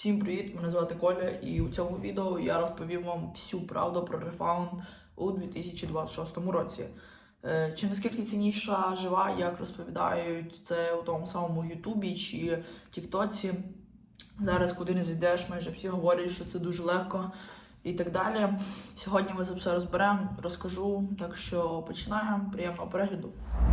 Всім привіт! Мене звати Коля, і у цьому відео я розповім вам всю правду про рефаунд у 2026 році. Е, Чи наскільки цінніша жива, як розповідають це у тому самому Ютубі чи Тіктоці. Зараз, куди не зайдеш, майже всі говорять, що це дуже легко і так далі. Сьогодні ми це все розберемо, розкажу. Так що починаємо. Приємного перегляду.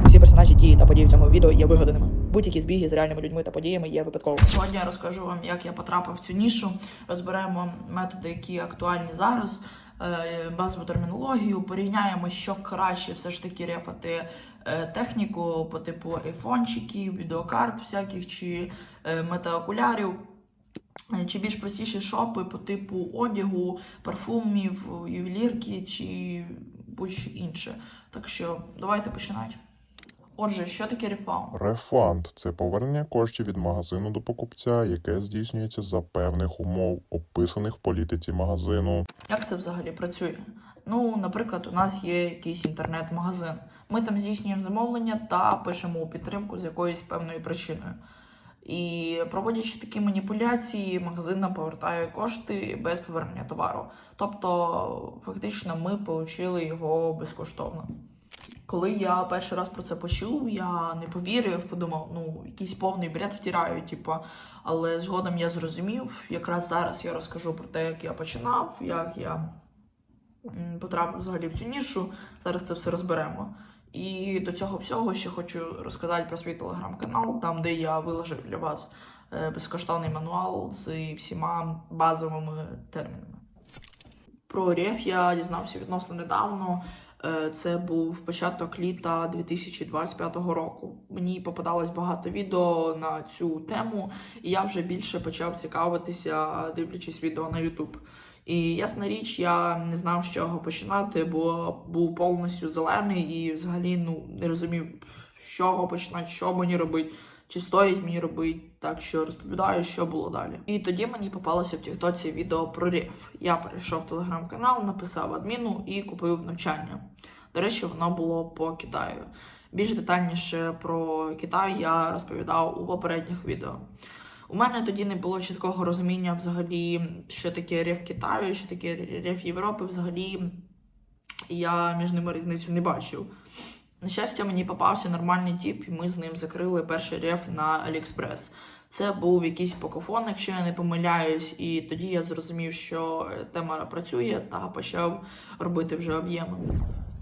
Усі персонажі, дії та події в цьому відео є вигаданими. Будь-які збіги з реальними людьми та подіями є випадковими. Сьогодні я розкажу вам, як я потрапив в цю нішу. Розберемо методи, які актуальні зараз, е, базову термінологію, порівняємо, що краще все ж таки рефати е, техніку по типу айфончиків, відеокарт всяких чи е, метаокулярів. Чи більш простіші шопи по типу одягу, парфумів, ювелірки чи будь-що інше. Так що давайте починати. Отже, що таке рефаунд? Рефанд це повернення коштів від магазину до покупця, яке здійснюється за певних умов, описаних в політиці магазину. Як це взагалі працює? Ну, наприклад, у нас є якийсь інтернет-магазин. Ми там здійснюємо замовлення та пишемо у підтримку з якоюсь певною причиною. І проводячи такі маніпуляції, магазин нам повертає кошти без повернення товару. Тобто, фактично, ми отримали його безкоштовно. Коли я перший раз про це почув, я не повірив, подумав, ну, якийсь повний бред втираю, типу. Але згодом я зрозумів, якраз зараз я розкажу про те, як я починав, як я потрапив взагалі в цю нішу. Зараз це все розберемо. І до цього всього ще хочу розказати про свій телеграм-канал, там, де я виложив для вас е, безкоштовний мануал з всіма базовими термінами. Про реф я дізнався відносно недавно. Е, Це був початок літа 2025 року. Мені попадалось багато відео на цю тему, і я вже більше почав цікавитися, дивлячись відео на YouTube. І ясна річ, я не знав, з чого починати, бо був повністю зелений і взагалі ну не розумів, з чого починати, що мені робити, чи стоїть мені робити. Так що розповідаю, що було далі. І тоді мені попалося в Тіктоці відео про реф. Я перейшов в телеграм-канал, написав адміну і купив навчання. До речі, воно було по Китаю. Більш детальніше про Китай я розповідав у попередніх відео. У мене тоді не було чіткого розуміння взагалі, що таке реф Китаю, що таке реф Європи. Взагалі я між ними різницю не бачив. На щастя, мені попався нормальний тіп, і ми з ним закрили перший реф на AliExpress. Це був якийсь покофон, якщо я не помиляюсь, і тоді я зрозумів, що тема працює, та почав робити вже об'єми.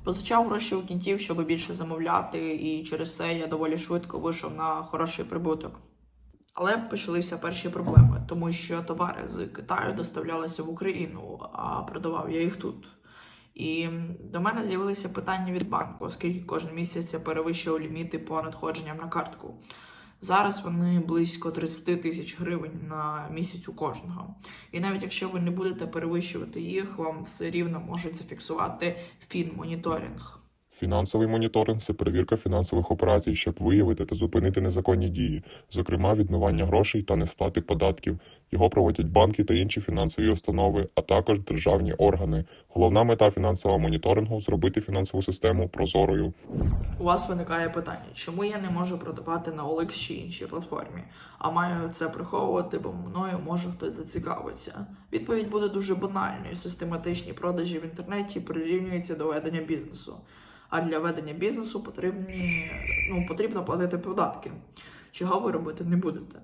Позичав гроші у кінтів, щоб більше замовляти, і через це я доволі швидко вийшов на хороший прибуток. Але почалися перші проблеми, тому що товари з Китаю доставлялися в Україну, а продавав я їх тут. І до мене з'явилися питання від банку, оскільки кожен місяць я перевищував ліміти по надходженням на картку. Зараз вони близько 30 тисяч гривень на місяць у кожного. І навіть якщо ви не будете перевищувати їх, вам все рівно можуть зафіксувати фінмоніторинг. Фінансовий моніторинг це перевірка фінансових операцій, щоб виявити та зупинити незаконні дії, зокрема відмивання грошей та несплати податків. Його проводять банки та інші фінансові установи, а також державні органи. Головна мета фінансового моніторингу зробити фінансову систему прозорою. У вас виникає питання, чому я не можу продавати на OLX чи іншій платформі, а маю це приховувати, бо мною може хтось зацікавиться. Відповідь буде дуже банальною. Систематичні продажі в інтернеті прирівнюються до ведення бізнесу. А для ведення бізнесу потрібні, ну, потрібно платити податки, чого ви робити не будете.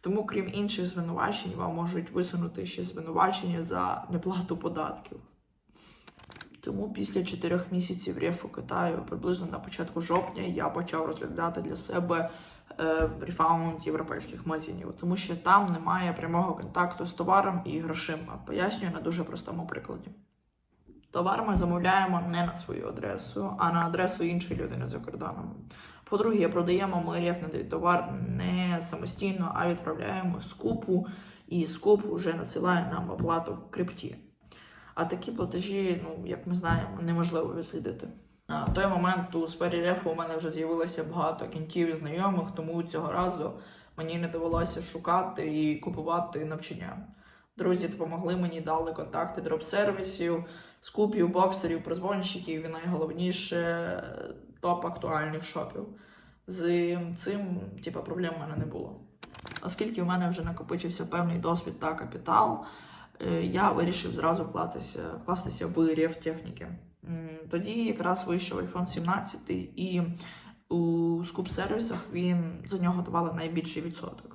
Тому, крім інших звинувачень, вам можуть висунути ще звинувачення за неплату податків. Тому після чотирьох місяців рефу Китаю, приблизно на початку жовтня, я почав розглядати для себе е, рефаунд європейських магазинів, тому що там немає прямого контакту з товаром і грошима. Пояснюю на дуже простому прикладі. Товар ми замовляємо не на свою адресу, а на адресу іншої людини за кордоном. По-друге, продаємо ми рефнутий товар не самостійно, а відправляємо з купу, і з купу вже насилає нам оплату в крипті. А такі платежі, ну як ми знаємо, неможливо відслідити. На той момент у сфері рефу у мене вже з'явилося багато кінтів і знайомих, тому цього разу мені не довелося шукати і купувати навчання. Друзі допомогли мені, дали контакти дроп-сервісів, скупів, боксерів, прозвонщиків і найголовніше топ актуальних шопів. З цим, типа, проблем в мене не було. Оскільки в мене вже накопичився певний досвід та капітал, е, я вирішив зразу вкластися, вкластися в рефтехніки. М, Тоді якраз вийшов iPhone 17 і у скуп-сервісах він за нього давали найбільший відсоток.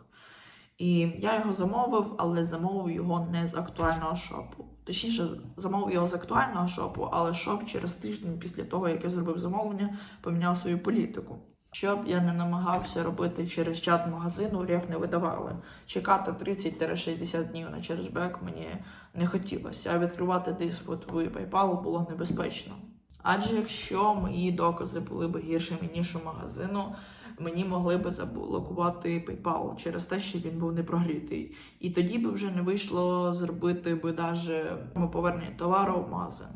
І я його замовив, але замовив його не з актуального шопу. Точніше, замовив його з актуального шопу, але шоп через тиждень після того, як я зробив замовлення, поміняв свою політику. Щоб я не намагався робити через чат магазину, реф не видавали. Чекати 30-60 днів на черешбек мені не хотілося, а відкривати диспут в PayPal було небезпечно. Адже якщо мої докази були б гіршими, ніж у магазину, мені могли б заблокувати PayPal через те, що він був не прогрітий. І тоді би вже не вийшло зробити би даже повернення товару в магазин.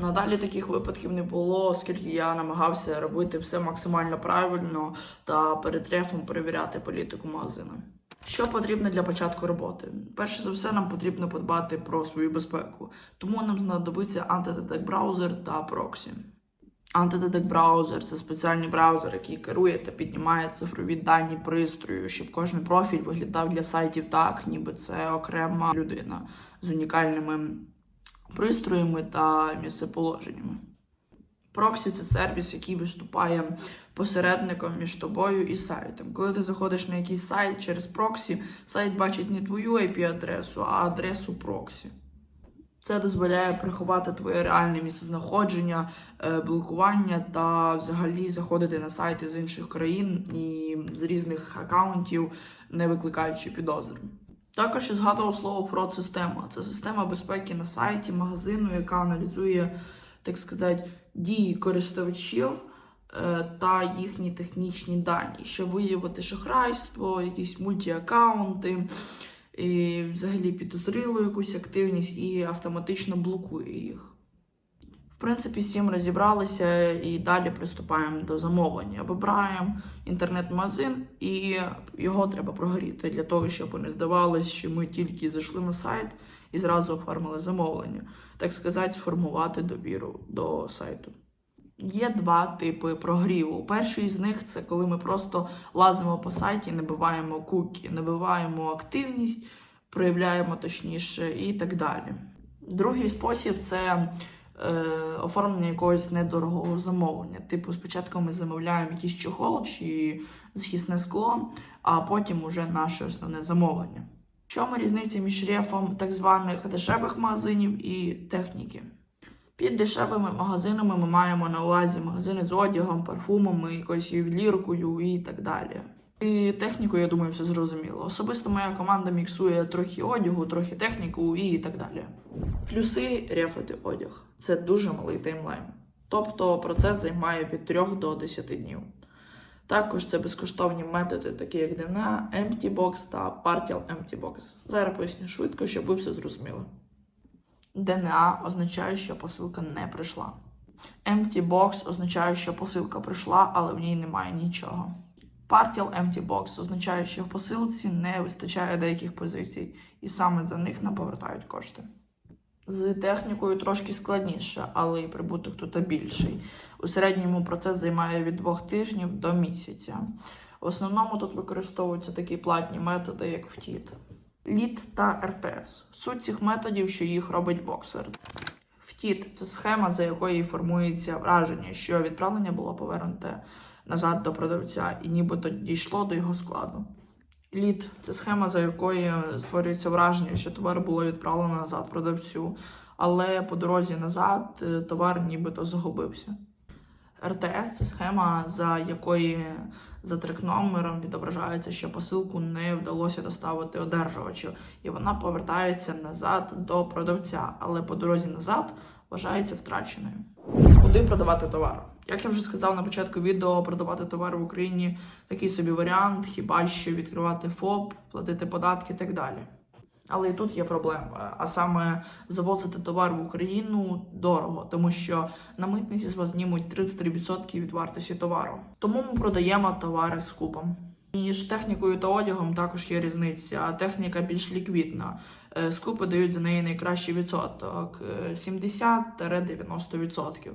Надалі таких випадків не було, оскільки я намагався робити все максимально правильно та перед рефом перевіряти політику магазину. Що потрібно для початку роботи? Перше за все, нам потрібно подбати про свою безпеку, тому нам знадобиться антидетект браузер та проксі. Антидетект браузер це спеціальний браузер, який керує та піднімає цифрові дані пристрою, щоб кожен профіль виглядав для сайтів так, ніби це окрема людина з унікальними пристроями та місцеположеннями. Проксі це сервіс, який виступає посередником між тобою і сайтом. Коли ти заходиш на якийсь сайт через проксі, сайт бачить не твою IP-адресу, а адресу проксі. Це дозволяє приховати твоє реальне місцезнаходження, е, блокування та взагалі заходити на сайти з інших країн і з різних аккаунтів, не викликаючи підозр. Також я згадував слово про систему. Це система безпеки на сайті магазину, яка аналізує, так сказати, дії користувачів е, та їхні технічні дані, щоб виявити шахрайство, якісь мультіаккаунти, і взагалі підозрілу якусь активність і автоматично блокує їх. В принципі, з цим розібралися і далі приступаємо до замовлення. Вибираємо інтернет-магазин, і його треба прогоріти для того, щоб не здавалось, що ми тільки зайшли на сайт і зразу оформили замовлення, так сказати, сформувати довіру до сайту. Є два типи прогріву. Перший з них це коли ми просто лазимо по сайті, набиваємо куки, набиваємо активність, проявляємо точніше і так далі. Другий спосіб це е, оформлення якогось недорогого замовлення. Типу, спочатку ми замовляємо якийсь чохол чи захисне скло, а потім уже наше основне замовлення. В чому різниця між рефом так званих дешевих магазинів і техніки? Під дешевими магазинами ми маємо на увазі магазини з одягом, парфумами, якоюсь ювеліркою і так далі. І техніку, я думаю, все зрозуміло. Особисто моя команда міксує трохи одягу, трохи техніку і так далі. Плюси рефити одяг це дуже малий таймлайн. Тобто процес займає від 3 до 10 днів. Також це безкоштовні методи, такі як DNA, EmptyBox та Partial EmptyBox. Зараз поясню швидко, щоб ви все зрозуміли. DNA означає, що посилка не прийшла. Empty box означає, що посилка прийшла, але в ній немає нічого. Partial empty box означає, що в посилці не вистачає деяких позицій, і саме за них нам повертають кошти. З технікою трошки складніше, але і прибуток тут більший. У середньому процес займає від двох тижнів до місяця. В основному тут використовуються такі платні методи, як втіт. Літ та РТС. Суть цих методів, що їх робить боксер. Втіт це схема, за якою формується враження, що відправлення було повернуте назад до продавця і нібито дійшло до його складу. Лід це схема, за якою створюється враження, що товар було відправлено назад продавцю, але по дорозі назад е, товар нібито загубився. РТС це схема, за якої за трек-номером відображається, що посилку не вдалося доставити одержувачу, і вона повертається назад до продавця, але по дорозі назад вважається втраченою. Куди продавати товар? Як я вже сказав на початку відео, продавати товар в Україні такий собі варіант, хіба що відкривати ФОП, платити податки і так далі. Але і тут є проблема, а саме завозити товар в Україну дорого, тому що на митниці з вас знімуть 33% від вартості товару. Тому ми продаємо товари з купом. Між технікою та одягом також є різниця. а Техніка більш ліквідна. Е, Скупи дають за неї найкращий відсоток е, 70-90%.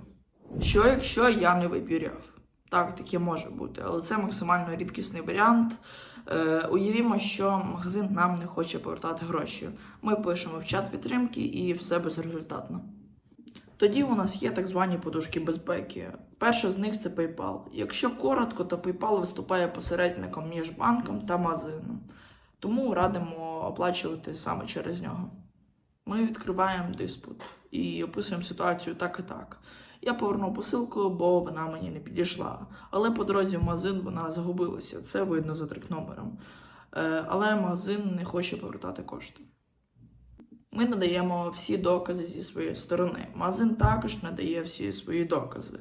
Що якщо я не вибіряв? Так, таке може бути, але це максимально рідкісний варіант. Е, уявімо, що магазин нам не хоче повертати гроші. Ми пишемо в чат підтримки і все безрезультатно. Тоді у нас є так звані подушки безпеки. Перша з них це PayPal. Якщо коротко, то PayPal виступає посередником між банком та магазином. Тому радимо оплачувати саме через нього. Ми відкриваємо диспут і описуємо ситуацію так і так. Я повернув посилку, бо вона мені не підійшла. Але по дорозі в магазин вона загубилася. Це видно за трек-номером. Е, Але магазин не хоче повертати кошти. Ми надаємо всі докази зі своєї сторони. Магазин також надає всі свої докази.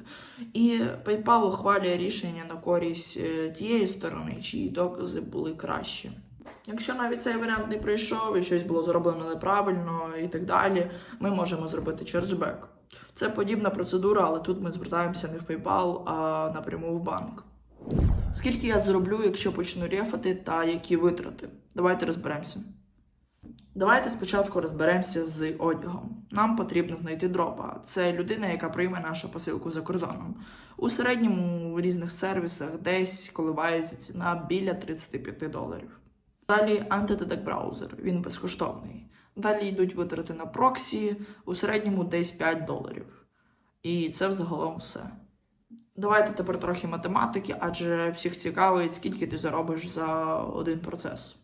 І PayPal ухвалює рішення на користь е, тієї сторони, чиї докази були кращі. Якщо навіть цей варіант не пройшов і щось було зроблено неправильно і так далі, ми можемо зробити чарджбек. Це подібна процедура, але тут ми звертаємося не в PayPal, а напряму в банк. Скільки я зроблю, якщо почну рефати та які витрати? Давайте розберемося. Давайте спочатку розберемося з одягом. Нам потрібно знайти дропа. Це людина, яка прийме нашу посилку за кордоном. У середньому в різних сервісах десь коливається ціна біля 35 доларів. Далі антидетек браузер, він безкоштовний. Далі йдуть витрати на проксі, у середньому десь 5 доларів. І це взагалом все. Давайте тепер трохи математики, адже всіх цікавить, скільки ти заробиш за один процес.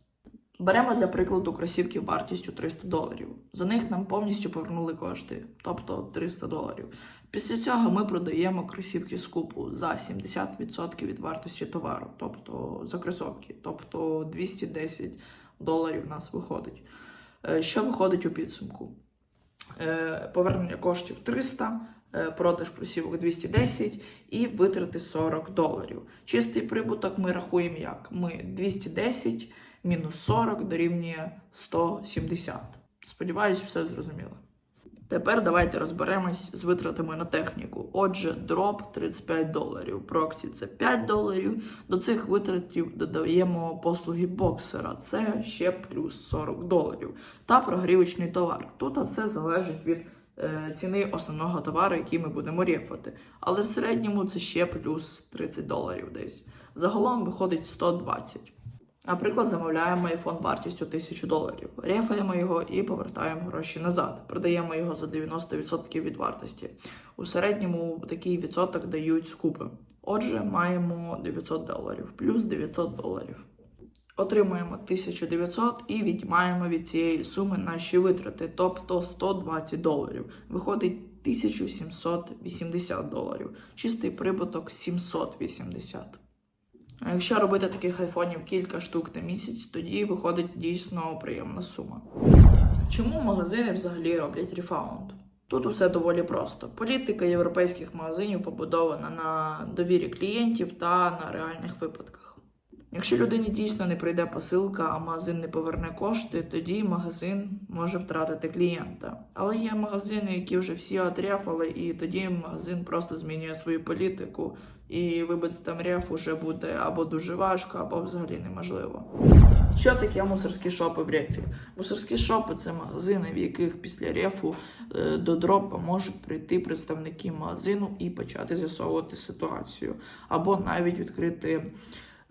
Беремо для прикладу кросівки вартістю 300 доларів. За них нам повністю повернули кошти, тобто 300 доларів. Після цього ми продаємо кросівки скупу за 70% від вартості товару, тобто за кросівки, тобто 210 доларів у нас виходить. Е, Що виходить у підсумку? Е, Повернення коштів 300, е, продаж кросівок 210 і витрати 40 доларів. Чистий прибуток ми рахуємо як? Ми 210 мінус 40 дорівнює 170. Сподіваюсь, все зрозуміло. Тепер давайте розберемось з витратами на техніку. Отже, дроп 35 доларів, проксі це 5 доларів. До цих витратів додаємо послуги боксера, це ще плюс 40 доларів. Та прогрівочний товар. Тут все залежить від е, ціни основного товару, який ми будемо рефати. Але в середньому це ще плюс 30 доларів десь. Загалом виходить 120. Наприклад, замовляємо iPhone вартістю 1000 доларів, рефаємо його і повертаємо гроші назад. Продаємо його за 90% від вартості. У середньому такий відсоток дають скупи. Отже, маємо 900 доларів плюс 900 доларів. Отримуємо 1900 і віднімаємо від цієї суми наші витрати, тобто 120 доларів. Виходить 1780 доларів. Чистий прибуток 780. А якщо робити таких айфонів кілька штук на місяць, тоді виходить дійсно приємна сума. Чому магазини взагалі роблять рефаунд? Тут усе доволі просто. Політика європейських магазинів побудована на довірі клієнтів та на реальних випадках. Якщо людині дійсно не прийде посилка, а магазин не поверне кошти, тоді магазин може втратити клієнта. Але є магазини, які вже всі отрефали, і тоді магазин просто змінює свою політику, і вибити там реф уже буде або дуже важко, або взагалі неможливо. Що таке мусорські шопи в рефі? Мусорські шопи це магазини, в яких після рефу е, до дропа можуть прийти представники магазину і почати з'ясовувати ситуацію, або навіть відкрити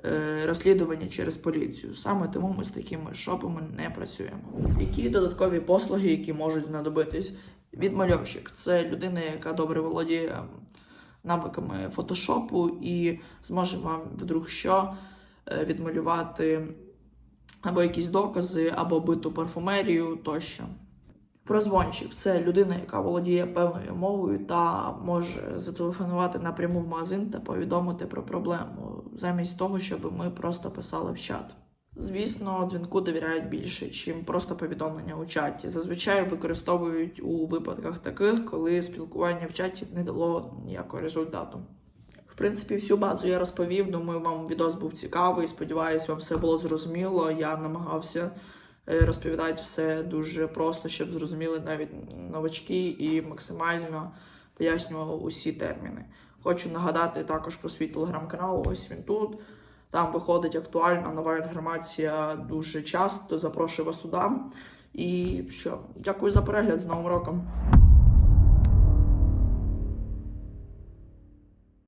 е, розслідування через поліцію. Саме тому ми з такими шопами не працюємо. Які додаткові послуги, які можуть знадобитись? Відмальовщик це людина, яка добре володіє навиками фотошопу і зможе вам вдруг що е, відмалювати або якісь докази, або биту парфумерію тощо. Прозвончик це людина, яка володіє певною мовою та може зателефонувати напряму в магазин та повідомити про проблему, замість того, щоб ми просто писали в чат. Звісно, дзвінку довіряють більше, чим просто повідомлення у чаті. Зазвичай використовують у випадках таких, коли спілкування в чаті не дало ніякого результату. В принципі, всю базу я розповів. Думаю, вам відос був цікавий. Сподіваюсь, вам все було зрозуміло. Я намагався е, розповідати все дуже просто, щоб зрозуміли навіть новачки і максимально пояснював усі терміни. Хочу нагадати також про свій телеграм-канал. Ось він тут. Там виходить актуальна нова інформація дуже часто. Запрошую вас туди. І що, дякую за перегляд з Новим роком.